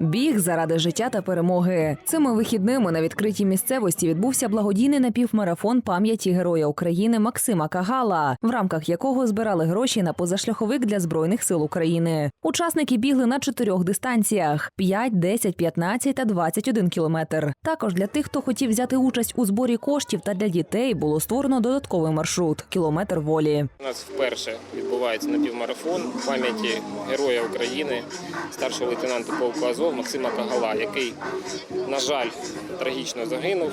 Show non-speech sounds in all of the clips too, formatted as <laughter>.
Біг заради життя та перемоги. Цими вихідними на відкритій місцевості відбувся благодійний напівмарафон пам'яті Героя України Максима Кагала, в рамках якого збирали гроші на позашляховик для збройних сил України. Учасники бігли на чотирьох дистанціях: 5, 10, 15 та 21 кілометр. Також для тих, хто хотів взяти участь у зборі коштів та для дітей, було створено додатковий маршрут кілометр волі. У нас вперше відбувається напівмарафон пам'яті Героя України, старшого лейтенанта полку Азов Максима Кагала, який, на жаль, трагічно загинув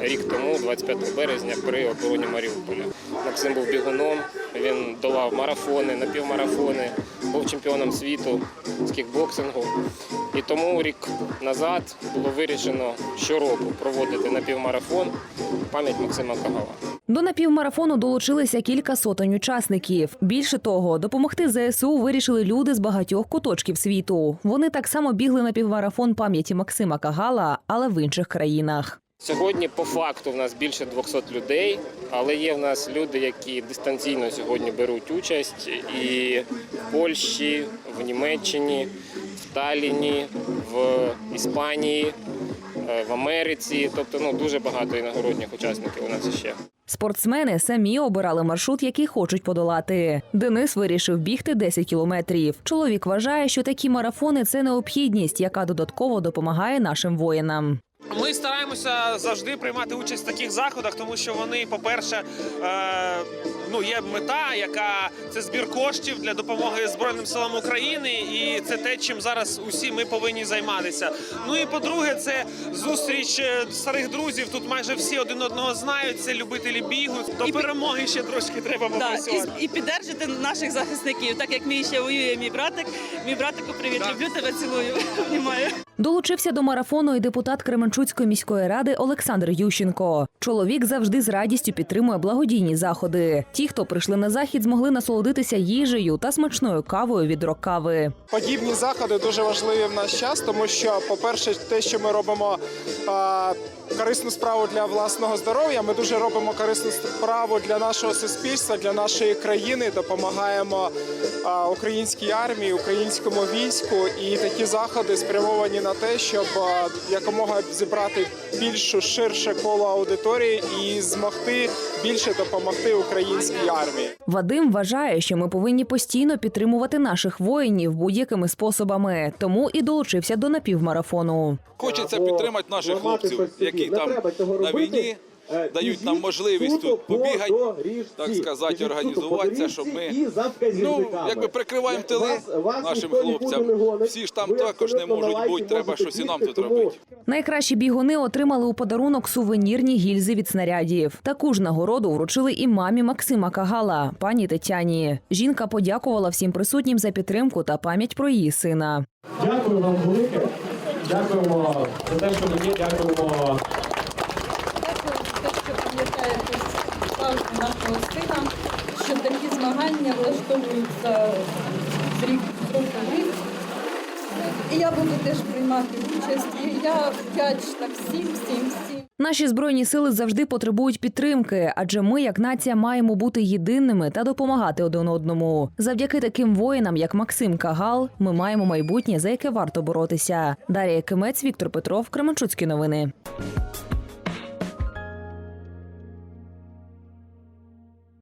рік тому, 25 березня, при обороні Маріуполя. Максим був бігуном, він долав марафони, напівмарафони, був чемпіоном світу з кікбоксингу. І тому рік назад було вирішено щороку проводити напівмарафон пам'ять Максима Кагала. До напівмарафону долучилися кілька сотень учасників. Більше того, допомогти ЗСУ вирішили люди з багатьох куточків світу. Вони так само бігли напівмарафон пам'яті Максима Кагала, але в інших країнах. Сьогодні по факту в нас більше 200 людей, але є в нас люди, які дистанційно сьогодні беруть участь і в Польщі, в Німеччині, в Талліні, в Іспанії, в Америці. Тобто ну, дуже багато іногородніх учасників у нас ще. Спортсмени самі обирали маршрут, який хочуть подолати. Денис вирішив бігти 10 кілометрів. Чоловік вважає, що такі марафони це необхідність, яка додатково допомагає нашим воїнам. Ми стараємося завжди приймати участь в таких заходах, тому що вони, по-перше, е, ну є мета, яка це збір коштів для допомоги Збройним силам України, і це те, чим зараз усі ми повинні займатися. Ну і по-друге, це зустріч е, старих друзів. Тут майже всі один одного знають. Це любителі бігу. До І перемоги ще трошки треба Да, попрацювати. і, і піддержати наших захисників, так як мій ще воює мій братик. Мій братику, привіт, Да. люблю тебе, цілую. <laughs> Долучився до марафону і депутат Кременчуцької міської ради Олександр Ющенко. Чоловік завжди з радістю підтримує благодійні заходи. Ті, хто прийшли на захід, змогли насолодитися їжею та смачною кавою від рок-кави. Подібні заходи дуже важливі в наш час, тому що, по-перше, те, що ми робимо а, корисну справу для власного здоров'я, ми дуже робимо корисну справу для нашого суспільства, для нашої країни, допомагаємо а, українській армії, українському війську. І такі заходи спрямовані на те, щоб а, якомога зібрати більшу ширше коло аудиторії і змогти більше допомогти українській армії. Вадим вважає, що ми повинні постійно підтримувати наших воїнів будь-якими способами, тому і долучився до напівмарафону. Хочеться підтримати наших хлопців, які там на війні дають нам можливість тут побігати, так сказати, організуватися, щоб ми ну якби прикриваємо тили нашим хлопцям. Всі ж там також не можуть бути. Треба щось і нам тут робити. Найкращі бігуни отримали у подарунок сувенірні гільзи від снарядів. Таку ж нагороду вручили і мамі Максима Кагала, пані Тетяні. Жінка подякувала всім присутнім за підтримку та пам'ять про її сина. Дякую вам велике. Дякуємо за те, що є. Дякуємо що пам'ятаєте справжнього нашого сина, що такі змагання влаштовуються з рік рік. І я буду теж приймати участь. І я вдячна всім, всім, всім. Наші збройні сили завжди потребують підтримки, адже ми, як нація, маємо бути єдиними та допомагати один одному. Завдяки таким воїнам, як Максим Кагал, ми маємо майбутнє, за яке варто боротися. Дар'я Кимець, Віктор Петров, Кременчуцькі новини.